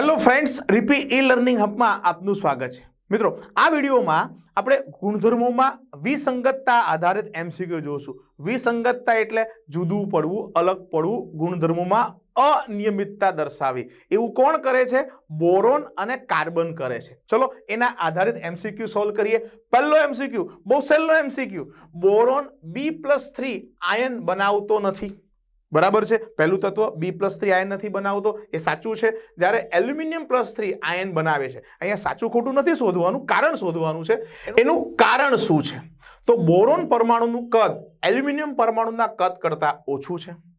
Hello friends, રીપી ઈ learning હબમાં આપનું સ્વાગત છે. મિત્રો, આ વિડીયોમાં આપણે ગુણધર્મોમાં વિસંગતતા આધારિત એમસીક્યુ જોશું. વિસંગતતા એટલે જુદું પડવું, અલગ પડવું, ગુણધર્મોમાં અનિયમિતતા દર્શાવી એવું કોણ કરે છે? બોરોન અને કાર્બન કરે છે. ચલો, એના આધારિત એમસીક્યુ સોલ્વ કરીએ. પહેલો એમસીક્યુ બહુ સહેલો M C Q boron B plus three ion બનાવતો નથી. બરાબર છે? પહેલું તત્વ બી પ્લસ થ્રી આયન નથી બનાવતો. એ સાચું છે? જ્યારે એલ્યુમિનિયમ પ્લસ થ્રી આયન બનાવે છે. અહીંયા સાચું ખોટું નથી શોધવાનું, કારણ શોધવાનું છે. એનું કારણ શું છે? તો બોરોન પરમાણુનું કદ એલ્યુમિનિયમ પરમાણુના કદ કરતાં ઓછું છે.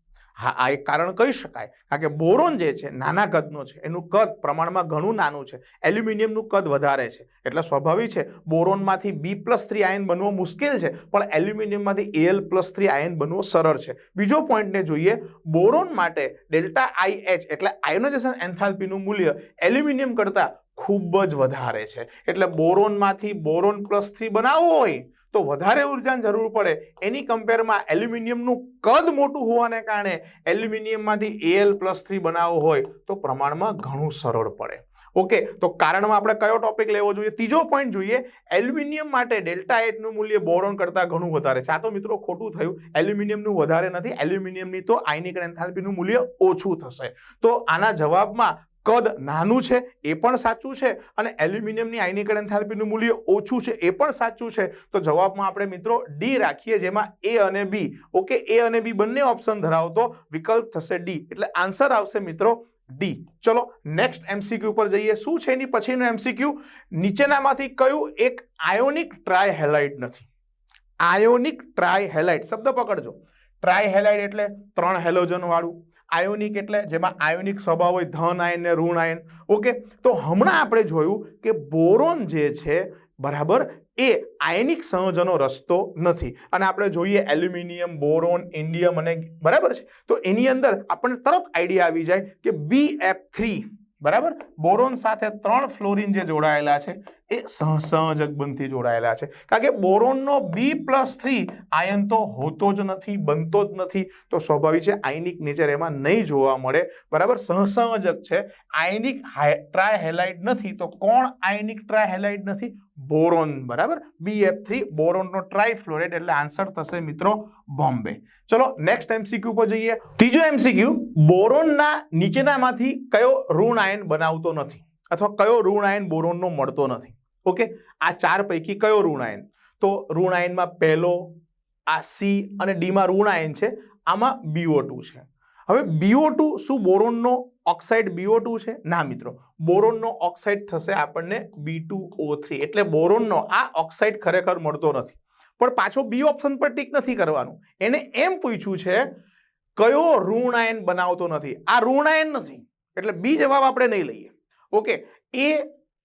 હા, આ એક કારણ કહી શકાય. કારણ કે બોરોન જે છે, નાના કદનો છે. એનું કદ પ્રમાણમાં ઘણું નાનું છે. એલ્યુમિનિયમનું કદ વધારે છે. એટલે સ્વાભાવિક છે બોરોનમાંથી બી પ્લસ થ્રી આયન બનવો મુશ્કેલ છે, પણ એલ્યુમિનિયમમાંથી એલ પ્લસ થ્રી આયન બનવો સરળ છે. બીજો પોઈન્ટને જોઈએ બોરોન માટે ડેલ્ટા આઈ એચ એટલે આયોનાઇઝેશન એન્થાલ્પીનું મૂલ્ય એલ્યુમિનિયમ કરતાં ખૂબ જ વધારે છે. એટલે બોરોનમાંથી બોરોન પ્લસ થ્રી બનાવવો હોય તો વધારે ઉર્જાની જરૂર પડે. એની કમ્પેરમાં એલ્યુમિનિયમનું કદ મોટું હોવાને કારણે એલ્યુમિનિયમમાંથી એલ પ્લસ થ્રી બનાવવો હોય તો પ્રમાણમાં ઘણું સરળ પડે. ઓકે તો કારણમાં આપણે કયો ટોપિક લેવો જોઈએ? ત્રીજો પોઈન્ટ જોઈએ. એલ્યુમિનિયમ માટે ડેલ્ટા એટનું મૂલ્ય બોરોન કરતાં ઘણું વધારે. છે તો મિત્રો ખોટું થયું. એલ્યુમિનિયમનું વધારે નથી. એલ્યુમિનિયમની તો આયનિક એન્થાલ્પીનું મૂલ્ય ઓછું થશે. તો આના જવાબમાં કદ નાનું છે, એ પણ સાચું છે અને એલ્યુમિનિયમની આયનિક એન્થાલ્પીનું મૂલ્ય ઓછું છે, એ પણ સાચું છે. તો જવાબમાં આપણે મિત્રો ડી રાખીએ, જેમાં એ અને બી ઓકે એ અને બી બંને ઓપ્શન ધરાવતો વિકલ્પ થશે ડી એટલે આન્સર આવશે મિત્રો ડી ચલો નેક્સ્ટ એમસીક્યુ પર જઈએ. શું છે એની પછીનું એમસીક્યુ નીચેનામાંથી કયું એક આયોનિક ટ્રાય હેલાઇટ નથી? આયોનિક ટ્રાય હેલાઇટ શબ્દ પકડજો. ટ્રાયહેલાઇટ એટલે ત્રણ હેલોજન વાળું. આયોનિક એટલે જેમાં આયોનિક સ્વભાવ હોય, ધન આયન ને ઋણ આયન. ઓકે, તો હમણાં આપણે જોયું કે બોરોન જે છે, બરાબર, એ આયનિક સંયોજનો રસ્તો નથી. અને આપણે જોઈએ એલ્યુમિનિયમ, બોરોન, ઇન્ડિયમ અને બરાબર છે. તો એની અંદર આપણને તરત આઈડિયા આવી જાય કે બી એફ થ્રી બરાબર? બોરોન સાથે ત્રણ ફ્લોરિન જે જોડાયેલા છે એ સહસહજ બંધથી જોડાયેલા છે. કારણ કે બોરોનનો બી પ્લસ થ્રી આયન તો હોતો જ નથી, બનતો જ નથી. તો સ્વાભાવિક છે, આયનિક નેચર એમાં નહીં જોવા મળે. બરાબર? સહસહજક છે. આયનિક ટ્રાય હેલાઇટ નથી. તો કોણ આયનિક ટ્રાય હેલાઇટ નથી? બોરોન. બરાબર? બી એફ થ્રી બોરોનનો ટ્રાય ફ્લોરેટ એટલે આન્સર થશે મિત્રો બોમ્બે. ચલો નેક્સ્ટ એમસીક્યુ પર જઈએ. ત્રીજો એમસીક્યુ બોરોનના નીચેનામાંથી કયો ઋણ આયન બનાવતો નથી? અથવા કયો ઋણ આયન બોરોનનો મળતો નથી? ઓકે? આ ચાર પૈકી કયો ઋણાયન? તો ઋણાયનમાં પહેલો આ સી અને ડીમાં ઋણાયન છે, આમાં બીઓ ટુ છે. હવે બીઓ ટુ શું બોરોનનો ઓક્સાઇડ બીઓ ટુ છે? ના મિત્રો, બોરોનનો ઓક્સાઇડ થશે આપણને બી ઓ થ્રી એટલે બોરોનનો આ ઓક્સાઇડ ખરેખર મળતો નથી. પણ પાછો બી ઓપ્શન પર ટીક નથી કરવાનું. એને એમ પૂછ્યું છે, કયો ઋણાયન બનાવતો નથી? આ ઋણાયન નથી, એટલે બી જવાબ આપણે નહીં લઈએ. ઓકે? એ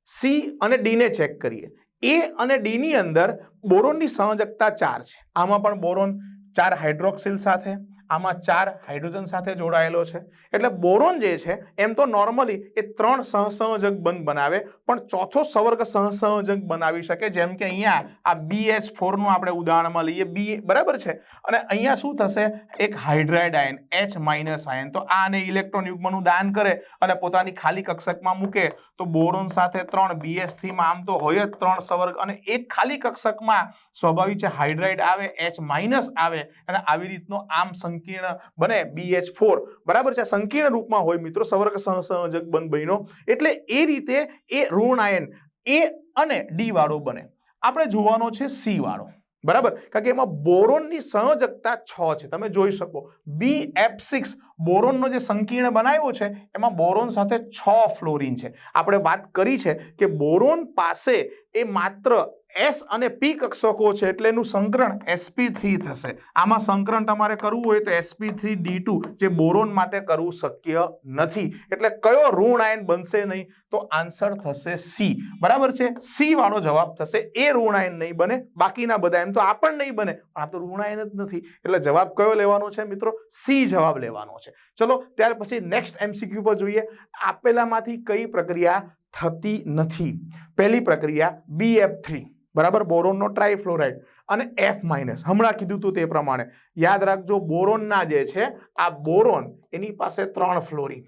સી અને ડીને ચેક કરીએ. એ અને ડીની અંદર બોરોનની સંયોજકતા ચાર છે. આમાં પણ બોરોન ચાર હાઇડ્રોક્સિલ સાથે આમાં ચાર હાઇડ્રોજન સાથે જોડાયેલો છે. એટલે બોરોન જે છે, એમ તો નોર્મલી એ ત્રણ સહસંયોજક બંધ બનાવે, પણ ચોથો સવર્ગ સહસંયોજક બનાવી શકે, જેમ કે અહીંયા આ બી એચ ફોરનું આપણે ઉદાહરણમાં લઈએ બી બરાબર છે? અને અહીંયા શું થશે? એક hydride ion H minus ion તો આને ઇલેક્ટ્રોન યુગ્મનું દાન કરે અને પોતાની ખાલી કક્ષકમાં મૂકે. તો બોરોન સાથે ત્રણ બીએસ આમ તો હોય જ ત્રણ સવર્ગ, અને એક ખાલી કક્ષકમાં સ્વાભાવિક છે, હાઇડ્રાઇડ આવે એચ માઇનસ આવે, અને આવી રીતનો આમ સંકીર્ણ બને બીએચ ફોર બરાબર છે? સંકીર્ણ રૂપમાં હોય મિત્રો, સવર્ગ સહસંયોજક બંધ બન્યો. એટલે એ રીતે એ ઋણ આયન એ અને ડી વાળો બને. આપણે જોવાનો છે સી વાળો. બરાબર? કારણ કે એમાં બોરોનની સંયોજકતા છ છે. તમે જોઈ શકો. બી એફ સિક્સ બોરોનનો જે સંકીર્ણ બનાવ્યો છે, એમાં બોરોન સાથે છ ફ્લોરિન છે. આપણે વાત કરી છે કે બોરોન પાસે એ માત્ર એસ અને પી કક્ષકો છે એટલે એનું સંકરણ એસપી થ્રી થશે. આમાં સંકરણ તમારે કરવું હોય તો S P three D two જે બોરોન માટે કરવું શક્ય નથી. એટલે કયો ઋણ આયન બનશે નહીં તો આન્સર થશે સી. બરાબર છે? સી વાળો જવાબ થશે. એ ઋણ આયન નહીં બને, બાકીના બધા એમ તો આ પણ નહીં બને. આ તો ઋણ આયન જ નથી. એટલે જવાબ કયો લેવાનો છે મિત્રો? સી જવાબ લેવાનો છે. ચલો, ત્યાર પછી નેક્સ્ટ એમસીક્યુ પર જોઈએ. આપેલામાંથી કઈ પ્રક્રિયા થતી નથી. પહેલી પ્રક્રિયા બી એફ થ્રી બરાબર? બોરોનનો ટ્રાયફ્લોરાઇડ અને એફ માઇનસ. હમણાં કીધું હતું તે પ્રમાણે. યાદ રાખજો, બોરોનના જે છે, આ બોરોન એની પાસે ત્રણ ફ્લોરિન.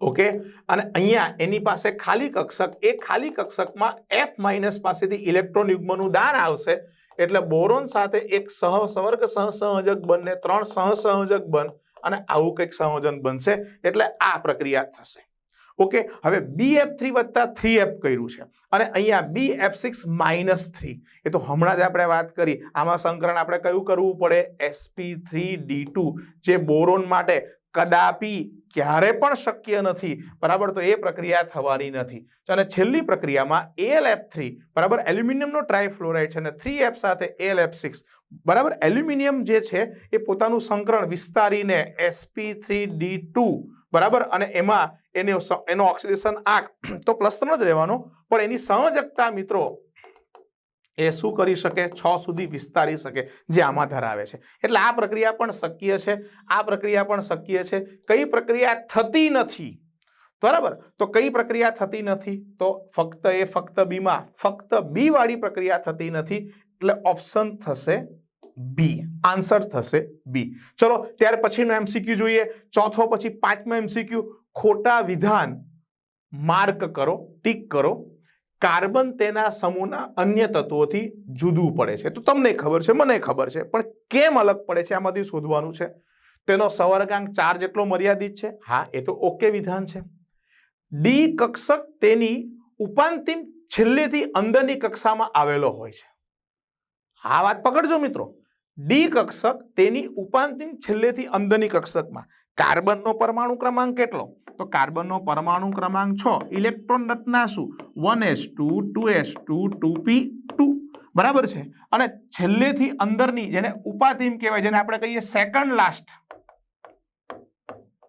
ઓકે? અને અહીંયા એની પાસે ખાલી કક્ષક, એ ખાલી કક્ષકમાં એફ માઇનસ પાસેથી ઇલેક્ટ્રોન યુગ્મનું દાન આવશે. એટલે બોરોન સાથે એક સહ સવર્ગ સહસંયોજક બનને ત્રણ સહસંયોજક બન અને આવું કંઈક સંયોજન બનશે. એટલે આ પ્રક્રિયા થશે. ઓકે, હવે બી એફ થ્રી વત્તા થ્રી એફ કર્યું છે. અને અહીંયા B F six minus three એ તો હમણાં જ આપણે વાત કરી. આમાં સંકરણ આપણે કયું કરવું પડે? એસપી થ્રી ડી ટુ જે બોરોન માટે કદાપી ક્યારે પણ શક્ય નથી. બરાબર? તો એ પ્રક્રિયા થવાની નથી. અને છેલ્લી પ્રક્રિયામાં એલ એફ થ્રી બરાબર? એલ્યુમિનિયમનો ટ્રાયફ્લોરાઇડ છે અને થ્રી એફ સાથે એલ એફ સિક્સ બરાબર? એલ્યુમિનિયમ જે છે, એ પોતાનું સંકરણ વિસ્તારીને એસપી થ્રી ડી ટુ બરાબર? અને એમાં એને એનો ઓક્સિડેશન આંક તો પ્લસ ત્રણ જ રહેવાનો. પણ એની સંયોજકતા મિત્રો એ શું કરી શકે? છ સુધી વિસ્તારી શકે, જે આમાં ધરાવે છે. એટલે આ પ્રક્રિયા પણ શક્ય છે. આ પ્રક્રિયા પણ શક્ય છે. કઈ પ્રક્રિયા થતી નથી? બરાબર? તો કઈ પ્રક્રિયા થતી નથી? તો ફક્ત એ ફક્ત બીમાં, ફક્ત બી વાળી પ્રક્રિયા થતી નથી. એટલે ઓપ્શન થશે બી. આન્સર થશે બી. ચલો, ત્યાર પછીનું એમસીક્યુ જોઈએ. ચોથો પછી પાંચમો એમસીક્યુ ખોટા વિધાન માર્ક કરો, ટીક કરો. કાર્બન તેના સમૂહના અન્ય તત્વોથી જુદું પડે છે. તો તમને ખબર છે, મને ખબર છે, પણ કેમ અલગ પડે છે આમાંથી શોધવાનું છે? તેનો સવર્ગાંક ચાર જેટલો મર્યાદિત છે? હા, એ તો ઓકે વિધાન છે. ડી કક્ષક તેની ઉપાંતિમ છેલ્લેથી અંદરની કક્ષામાં આવેલો હોય છે. આ વાત પકડજો મિત્રો. ડી કક્ષક તેની ઉપાંતિમ છેલ્લેથી અંદરની કક્ષકમાં. કાર્બનનો પરમાણુ ક્રમાંક કેટલો? તો કાર્બનનો પરમાણુ ક્રમાંક છ. ઇલેક્ટ્રોન રચના શું one S two two S two two P two. બરાબર છે? અને છેલ્લેથી અંદરની જેને ઉપાધિમ કહેવાય, જેને આપણે કહીએ સેકન્ડ લાસ્ટ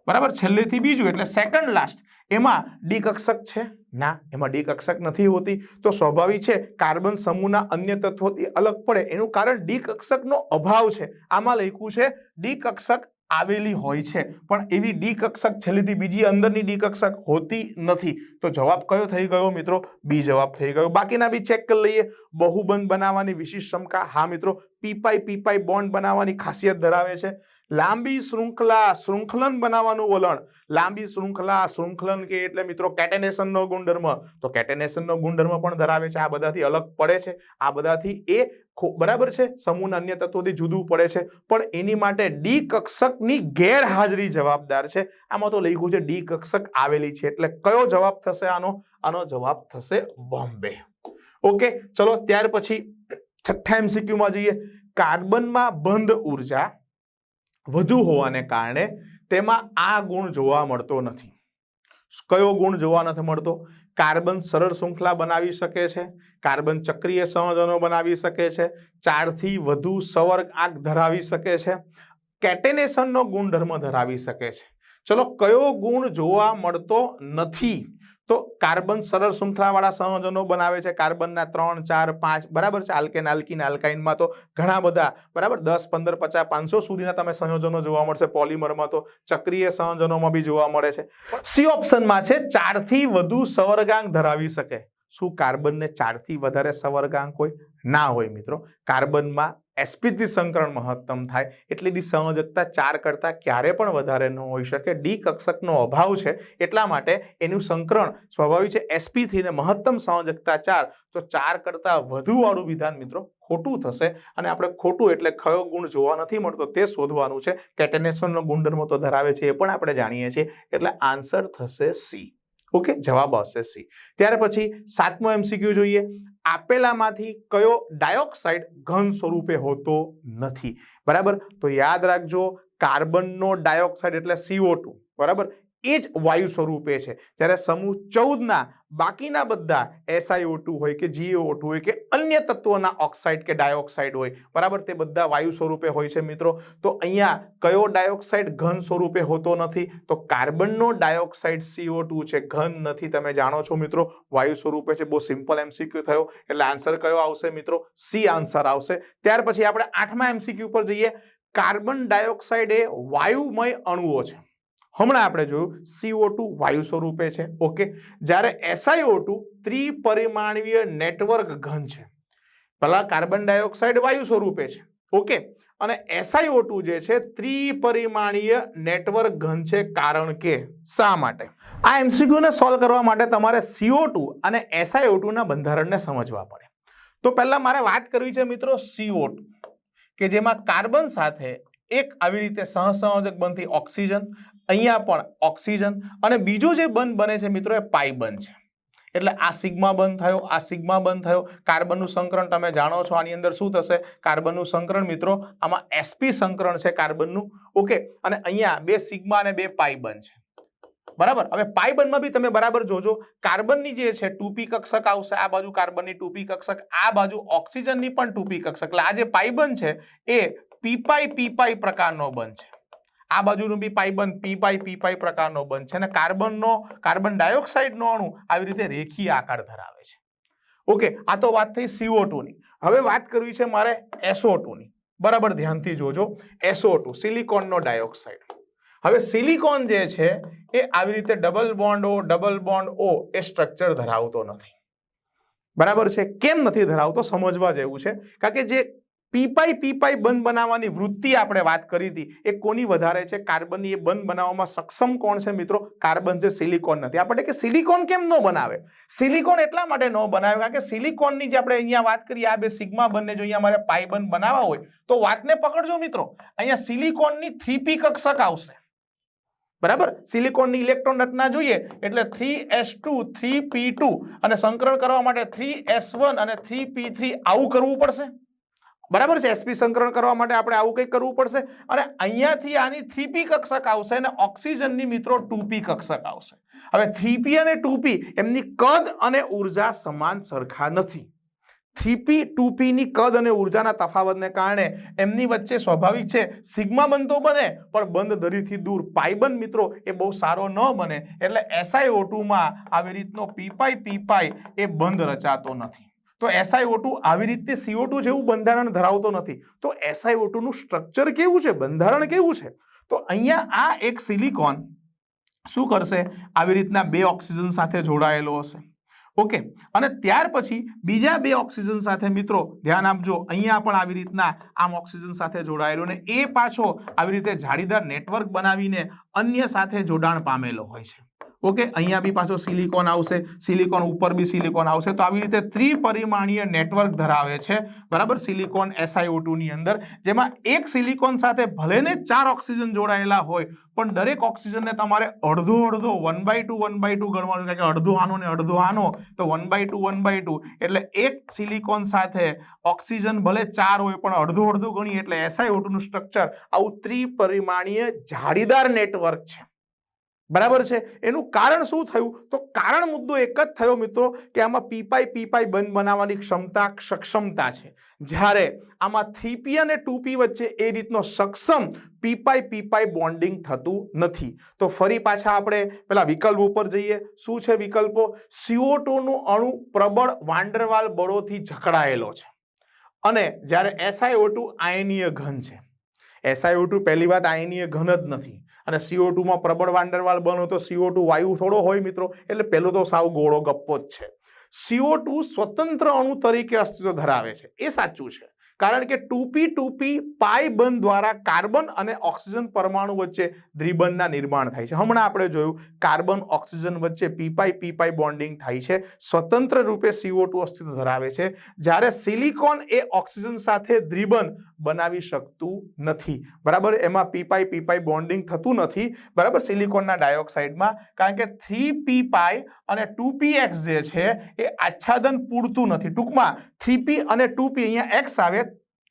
બરાબર? છેલ્લેથી બીજું એટલે સેકન્ડ લાસ્ટ એમાં ડી કક્ષક છે? ના, એમાં ડી કક્ષક નથી હોતી. તો સ્વાભાવિક છે, કાર્બન સમૂહના અન્ય તત્વોથી અલગ પડે. એનું કારણ ડી કક્ષકનો અભાવ છે. આમાં લખ્યું છે, ડી કક્ષક આવેલી હોય છે. પણ એવી ડી કક્ષક છેલ્લેથી બીજી અંદરની ડી કક્ષક હોતી નથી. તો જવાબ કયો થઈ ગયો મિત્રો? બી જવાબ થઈ ગયો. બાકીના બી ચેક કરી લઈએ. બહુબંધ બનાવવાની વિશિષ્ટ ક્ષમતા. હા મિત્રો, પીપાઈ પીપાઈ બોન્ડ બનાવવાની ખાસિયત ધરાવે છે. લાંબી શૃંખલા, શૃંખલન બનાવવાનું વલણ. લાંબી શૃંખલા, શૃંખલન કે એટલે મિત્રો કેટેનેશનનો ગુણધર્મ. તો કેટેનેશનનો ગુણધર્મ પણ ધરાવે છે. આ બધાથી અલગ પડે છે. આ બધાથી એ બરાબર છે? સમૂહના અન્ય તત્વોથી જુદું પડે છે. પણ એની માટે ડી કક્ષકની ગેરહાજરી જવાબદાર છે. આમાં તો લખ્યું છે ડી કક્ષક આવેલી છે. એટલે કયો જવાબ થશે આનો? આનો જવાબ થશે બોમ્બે. ઓકે, ચલો ત્યાર પછી છઠ્ઠા એમસીક્યુમાં જઈએ. કાર્બનમાં બંધ ઊર્જા વધુ હોવાને કારણે તેમાં આ ગુણ જોવા મળતો નથી. કયો ગુણ જોવા નથી મળતો? કાર્બન સરળ શૃંખલા બનાવી શકે છે. કાર્બન ચક્રીય સંયોજનો બનાવી શકે છે. ચારથી વધુ સવર્ગ આંક ધરાવી શકે છે. કેટેનેશનનો ગુણધર્મ ધરાવી શકે છે. ચલો કયો ગુણ જોવા મળતો નથી? તો કાર્બન સરળ શૃંખલાવાળા સંયોજનો બનાવે છે. કાર્બનના ત્રણ, ચાર, પાંચ, બરાબર છે? આલ્કેન આલ્કિન આલ્કાઇનમાં તો ઘણા બધા, બરાબર? દસ, પંદર, પચાસ, પાંચસો સુધીના તમે સંયોજનો જોવા મળશે. પોલિમરમાં તો ચક્રીય સંયોજનોમાં બી જોવા મળે છે. સી ઓપ્શનમાં છે, ચારથી વધુ સવર્ગાંક ધરાવી શકે. શું કાર્બનને ચારથી વધારે સવર્ગાંક હોય? ના હોય મિત્રો. કાર્બનમાં એસપીથી સંકરણ મહત્તમ થાય એટલે ડી સંયોજકતા ચાર કરતાં ક્યારે પણ વધારે ન હોઈ શકે. ડી કક્ષકનો અભાવ છે એટલા માટે એનું સંકરણ સ્વાભાવિક છે. એસપી થ્રીને મહત્તમ સંયોજકતા ચાર, તો ચાર કરતાં વધુવાળું વિધાન મિત્રો ખોટું થશે અને આપણે ખોટું એટલે કયો ગુણ જોવા નથી મળતો તે શોધવાનું છે. કેટેનેશનનો ગુણધર્મ તો ધરાવે છે એ પણ આપણે જાણીએ છીએ. એટલે આન્સર થશે સી ઓકે, જવાબ આવશે સી. ત્યાર પછી સાતમો એમસીક્યુ જોઈએ. આપેલામાંથી કયો ડાયોક્સાઇડ ઘન સ્વરૂપે હોતો નથી? બરાબર? તો યાદ રાખજો, કાર્બનનો ડાયોક્સાઇડ એટલે સીઓ બરાબર? એ જ વાયુ સ્વરૂપે છે. જ્યારે સમૂહ ચૌદના બાકીના બધા એસઆઈઓ ટુ હોય કે જીઓ ટુ હોય કે અન્ય તત્વોના ઓક્સાઇડ કે ડાયોક્સાઇડ હોય, બરાબર? તે બધા વાયુ સ્વરૂપે હોય છે મિત્રો. તો અહીંયા કયો ડાયોક્સાઇડ ઘન સ્વરૂપે હોતો નથી? તો કાર્બનનો ડાયોક્સાઇડ સીઓ ટુ છે. ઘન નથી. તમે જાણો છો મિત્રો, વાયુ સ્વરૂપે છે. બહુ સિમ્પલ એમસીક્યુ થયો. એટલે આન્સર કયો આવશે મિત્રો? સી આન્સર આવશે. ત્યાર પછી આપણે આઠમા એમસીક્યુ પર જઈએ. કાર્બન ડાયોક્સાઇડ એ વાયુમય અણુઓ છે. હમણાં આપણે જોયું સીઓ ટુ વાયુ સ્વરૂપે છે. ઓકે? જ્યારે એસઆઈઓ ટુ ત્રિપરિમાણીય નેટવર્ક ઘન છે. પેલા કાર્બન ડાયોક્સાઇડ વાયુ સ્વરૂપે છે. ઓકે? અને SiO2 જે છે ત્રિપરિમાણીય નેટવર્ક ઘન છે કારણ કે શા માટે? આ MCQ ને સોલ્વ કરવા માટે તમારે સીઓ ટુ અને SiO2 ના બંધારણને સમજવા પડે. તો પહેલા મારે વાત કરવી છે મિત્રો CO2 કે જેમાં કાર્બન સાથે એક આવી રીતે સહસંયોજક બનતી ઓક્સિજન અહીંયા પણ ઓક્સિજન અને બીજો જે બંધ બને છે મિત્રો એ પાઈ બંધ છે. એટલે આ સિગ્મા બંધ થયો, આ સિગ્મા બંધ થયો. કાર્બનનું સંકરણ તમે જાણો છો આની અંદર શું થશે? કાર્બનનું સંકરણ મિત્રો આમાં એસપી સંકરણ છે કાર્બનનું. ઓકે, અને અહીંયા બે સિગ્મા અને બે પાઈ બંધ છે. બરાબર? હવે પાઈ બંધમાં બી તમે બરાબર જોજો. કાર્બનની જે છે ટૂપી કક્ષક આવશે, આ બાજુ કાર્બનની ટૂપી કક્ષક, આ બાજુ ઓક્સિજનની પણ ટૂપી કક્ષક. એટલે આ જે પાઈ બંધ છે એ પીપાઈ પીપાઈ પ્રકારનો બંધ છે. આ બાજુનું બી પાઈ બંધ પી પાઈ પ્રકારનો બંધ છે અને કાર્બનનો, કાર્બન ડાયોક્સાઇડનો અણુ આવી રીતે રેખીય આકાર ધરાવે છે. ઓકે આ તો વાત થઈ સીઓ ટુની હવે વાત કરવી છે મારે એસઓ ટુની બરાબર ધ્યાનથી જોજો. SO2 સિલિકોનનો dioxide. હવે સિલિકોન જે છે, એ આવી રીતે double bond O, double bond O, એ સ્ટ્રક્ચર ધરાવતો નથી. બરાબર છે? કેમ નથી ધરાવતો? સમજવા જેવું છે. કારણ કે જે પીપાઈ પીપાઈ બંધ બનાવવાની વૃત્તિ આપણે વાત કરી હતી. એ કોની વધારે છે? કાર્બનની એ બંધ બનાવવામાં સક્ષમ કોણ છે મિત્રો? કાર્બન છે સિલિકોન નથી. આપણે કે સિલિકોન કેમ ન બનાવે? સિલિકોન એટલા માટે ન બનાવે કારણ કે સિલિકોનની જે આપણે અહીંયા વાત કરીએ આ બે સિગ્મા બંને જો અહીંયા મારે પાઈ બંધ બનાવવા હોય, તો વાતને પકડજો મિત્રો. અહીંયા સિલિકોનની થ્રી પી કક્ષક આવશે. બરાબર? સિલિકોનની ઇલેક્ટ્રોન રચના જોઈએ, એટલે three S two, three P two, અને સંકરણ કરવા માટે થ્રી એસ વન અને થ્રી પી થ્રી આવું કરવું પડશે. બરાબર છે? એસપી સંકરણ કરવા માટે આપણે આવું કંઈક કરવું પડશે. અને અહીંયાથી આની થ્રીપી કક્ષક આવશે અને ઓક્સિજનની મિત્રો ટુપી કક્ષક આવશે. હવે થ્રીપી અને ટુપી એમની કદ અને ઊર્જા સમાન સરખા નથી. થ્રીપી ટુપીની કદ અને ઉર્જાના તફાવતને કારણે એમની વચ્ચે સ્વાભાવિક છે, સિગ્મા બંધ તો બને, પણ બંધ દરીથી દૂર પાઈબંધ મિત્રો એ બહુ સારો ન બને. એટલે એસઆઈઓ ટુમાં આવી રીતનો પીપાઈ પીપાઈ એ બંધ રચાતો નથી. તો SiO2 આવી રીતે સીઓ ટુ જેવું બંધારણ ધરાવતો નથી. તો SiO2 નું સ્ટ્રક્ચર કેવું છે? બંધારણ કેવું છે? તો અહીંયા આ એક સિલિકોન શું કરશે? આવી રીતના બે ઓક્સિજન સાથે જોડાયેલો હશે. ઓકે અને ત્યાર પછી બીજા બે ઓક્સિજન સાથે મિત્રો ધ્યાન આપજો, અહીંયા પણ આવી રીતના આમ ઓક્સિજન સાથે જોડાયેલો ને એ પાછો આવી રીતે જાળીદાર નેટવર્ક બનાવીને અન્ય સાથે જોડાણ પામેલો હોય છે. ઓકે, અહીંયા બી પાછો સિલિકોન આવશે સિલિકોન ઉપર બી સિલિકોન આવશે. તો આવી રીતે ત્રિપરિમાણીય નેટવર્ક ધરાવે છે, બરાબર? સિલિકોન એસઆઈઓ ની અંદર, જેમાં એક સિલિકોન સાથે ભલે ને ચાર ઓક્સિજન જોડાયેલા હોય, પણ દરેક ઓક્સિજનને તમારે અડધો અડધો one by two one by two ગણવાનું કે અડધો આનો ને અડધો આનો, તો one by two one by two એટલે એક સિલિકોન સાથે ઓક્સિજન ભલે ચાર હોય, પણ અડધો અડધો ગણીએ, એટલે એસઆઈઓ નું સ્ટ્રક્ચર આવું ત્રિપરિમાણીય જાળીદાર નેટવર્ક છે. બરાબર છે? એનું કારણ શું થયું? તો કારણ મુદ્દો એક જ થયો મિત્રો, કે આમાં પીપાઈ પીપાઈ બંધ બનાવવાની ક્ષમતા સક્ષમતા છે. જ્યારે આમાં થ્રીપી અને ટુપી વચ્ચે એ રીતનો સક્ષમ પીપાઈ પીપાઈ બોન્ડિંગ થતું નથી. તો ફરી પાછા આપણે પેલા વિકલ્પ ઉપર જઈએ. શું છે વિકલ્પો? સીઓટોનું અણુ પ્રબળ વાંડરવાલ બળોથી જકડાયેલો છે. અને જ્યારે એસઆઈઓ ટુ આયનીય ઘન છે. SiO2 પહેલી વાત આયનીય ઘન જ નથી. અને સીઓ ટુમાં પ્રબળ વાંડરવાલ બનો તો સીઓ ટુ વાયુ થોડો હોય મિત્રો, એટલે પહેલો તો સાવ ગોળો ગપ્પો જ છે. સીઓ ટુ સ્વતંત્ર અણુ તરીકે અસ્તિત્વ ધરાવે છે. એ સાચું છે. કારણ કે ટુપી ટુપી પાઈ બંધ દ્વારા કાર્બન અને ઓક્સિજન પરમાણુ વચ્ચે દ્વિબંધના નિર્માણ થાય છે. હમણાં આપણે જોયું, કાર્બન, ઓક્સિજન વચ્ચે પીપાઈ પીપાઈ બોન્ડિંગ થાય છે. સ્વતંત્ર રૂપે CO2 અસ્તિત્વ ધરાવે છે. જ્યારે સિલિકોન એ ઓક્સિજન સાથે દ્વિબંધ બનાવી શકતું નથી. બરાબર? એમાં પીપાઈ પીપાઈ બોન્ડિંગ થતું નથી. બરાબર? સિલિકોનના ડાયોક્સાઇડમાં. કારણ કે થ્રી પી પાઈ અને ટુ પી એક્સ જે છે, એ આચ્છાદન પૂરતું નથી. ટૂંકમાં થ્રી પી અને ટુ પી અહીંયા એક્સ આવે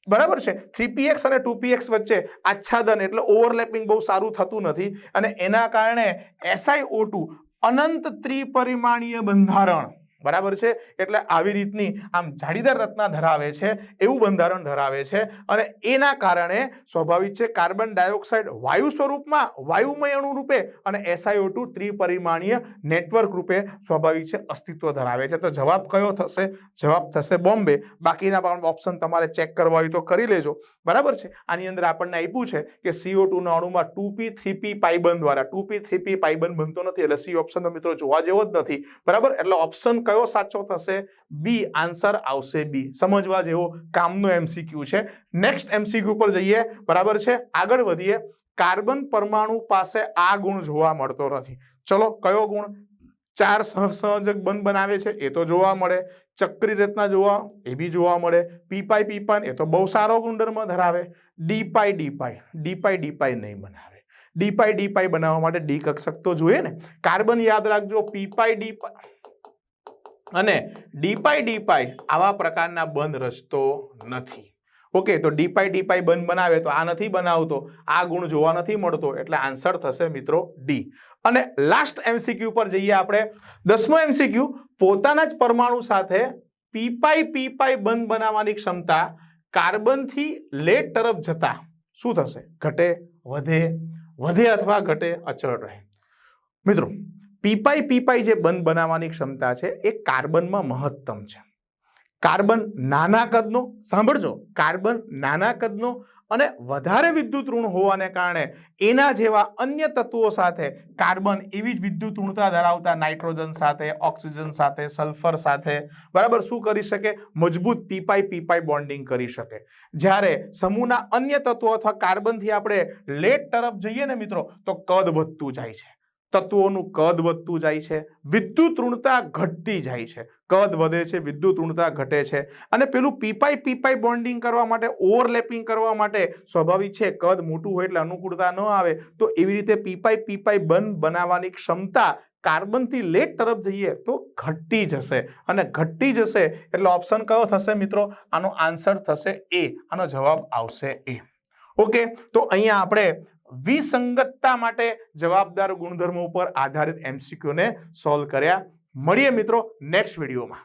બરાબર છે? થ્રી પી એક્સ અને ટુ પી એક્સ વચ્ચે આચ્છાદન એટલે ઓવરલેપિંગ બહુ સારું થતું નથી અને એના કારણે એસઆઈઓ ટુ અનંત ત્રિપરિમાણીય બંધારણ બરાબર છે? એટલે આવી રીતની આમ જાળીદાર રચના ધરાવે છે, એવું બંધારણ ધરાવે છે અને એના કારણે સ્વાભાવિક છે કાર્બન ડાયોક્સાઇડ વાયુ સ્વરૂપમાં વાયુમય અણુ રૂપે અને એસઆઈઓ ટુ ત્રિપરિમાણીય નેટવર્ક રૂપે સ્વાભાવિક છે અસ્તિત્વ ધરાવે છે. તો જવાબ કયો થશે? જવાબ થશે બોમ્બે. બાકીના પણ ઓપ્શન તમારે ચેક કરવા હોય તો કરી લેજો. બરાબર છે? આની અંદર આપણને આપ્યું છે કે સીઓ ટુના અણુમાં two P three P pi bond દ્વારા ટુ પી થ્રી પી પાઇબન બનતો નથી. એટલે સી ઓપ્શન મિત્રો જોવા જેવો જ નથી. બરાબર? એટલે ઓપ્શન કયો સાચો થશે? બી આન્સર આવશે બી. સમજવા જેવો કામનો એમસીક્યુ છે. નેક્સ્ટ એમસીક્યુ પર જઈએ. બરાબર છે? આગળ વધીએ. કાર્બન પરમાણુ પાસે આ ગુણ જોવા મળતો નથી. ચલો, કયો ગુણ? ચાર સહસંયોજક બંધ બનાવે છે, એ તો જોવા મળે. ચક્રી રચના જોવા, એ બી જોવા મળે. પીપાઈ પીપાન એ તો બહુ સારો ગુણધર્મ ધરાવે. ડીપાઈ ડીપાઈ ડીપાઈ ડીપાઈ નહીં બનાવે. ડીપાઈ ડીપાઈ બનાવવા માટે ડી કક્ષક તો જોઈએ ને. કાર્બન યાદ રાખજો પીપાઈ ડીપાઈ અને ડીપાઈ ડીપાઈ આવા પ્રકારના બંધ રચતો નથી. ઓકે તો ડીપાઈ ડીપાઈ બંધ બનાવે તો આ નથી બનાવતો, આ ગુણ જોવા નથી મળતો, એટલે આન્સર થશે મિત્રો ડી અને લાસ્ટ એમસીક્યુ પર જઈએ આપણે. દસમો એમસીક્યુ પોતાના જ પરમાણુ સાથે પીપાઈ પીપાઈ બંધ બનાવવાની ક્ષમતા કાર્બનથી લેડ તરફ જતા શું થશે? ઘટે, વધે વધે અથવા ઘટે, અચળ રહે. મિત્રો પીપાઈ પીપાઈ જે બંધ બનાવવાની ક્ષમતા છે, એ કાર્બનમાં મહત્તમ છે. કાર્બન નાના કદનો, સાંભળજો, કાર્બન નાના કદનો અને વધારે વિદ્યુત ઋણ હોવાને કારણે એના જેવા અન્ય તત્વો સાથે કાર્બન એવી જ વિદ્યુત ઋણતા ધરાવતા નાઇટ્રોજન સાથે, ઓક્સિજન સાથે, સલ્ફર સાથે, બરાબર, શું કરી શકે? મજબૂત પીપાઈ પીપાઈ બોન્ડિંગ કરી શકે. જ્યારે સમૂહના અન્ય તત્વો અથવા કાર્બનથી આપણે લેટ તરફ જઈએ ને મિત્રો, તો કદ વધતું જાય છે. તત્વોનું કદ વધતું જાય છે, વિદ્યુત ઋણતા ઘટતી જાય છે. કદ વધે છે, વિદ્યુત ઋણતા ઘટે છે. અને પેલું પીપાઈ પીપાઈ બોન્ડિંગ કરવા માટે ઓવરલેપિંગ કરવા માટે સ્વાભાવિક છે, કદ મોટું હોય એટલે અનુકૂળતા ન આવે, તો એવી રીતે પીપાઈ પીપાઈ બંધ બનાવવાની ક્ષમતા કાર્બનથી લેટ તરફ જઈએ તો ઘટતી જશે. અને ઘટતી જશે એટલે ઓપ્શન કયો થશે મિત્રો? આનો આન્સર થશે એ. આનો જવાબ આવશે એ. ઓકે તો અહીંયા આપણે વિસંગતતા માટે જવાબદાર ગુણધર્મો ઉપર આધારિત એમસીક્યુને સોલ્વ કર્યા. મળીએ મિત્રો નેક્સ્ટ વિડીયોમાં.